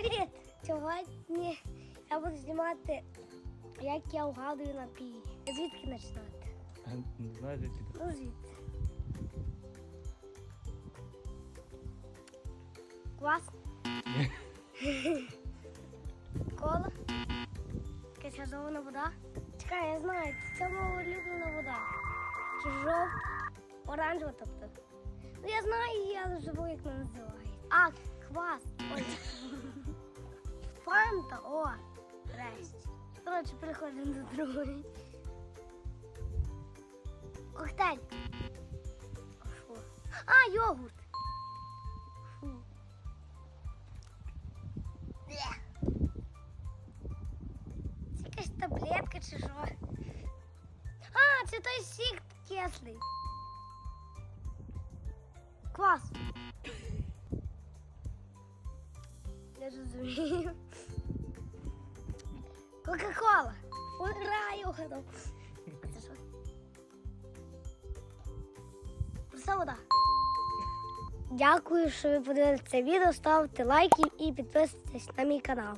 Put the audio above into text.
Привіт! Сьогодні я буду знімати, як я вгадую напій. Звідки починати? Не знаю, звідки. Ну звідси. Квас. Кола. Якась газована вода. Чекай, я знаю, це моя улюблена вода. Чи жовта, оранжева, тобто. Ну я знаю але забув, як вона називається. А, квас. Ой. Фанта, о, нарешті. Коротше, переходимо до другої. Коктейль. А що? А, йогурт. Фу. Бле. Це якась таблетка чи що? А, це той сік кислий. Квас. Не розумію. Кока-кола. Ура, я угадал. Это что? Просто вода. Дякую, що ви подивилися це відео. Ставте лайки і підписуйтесь на мій канал.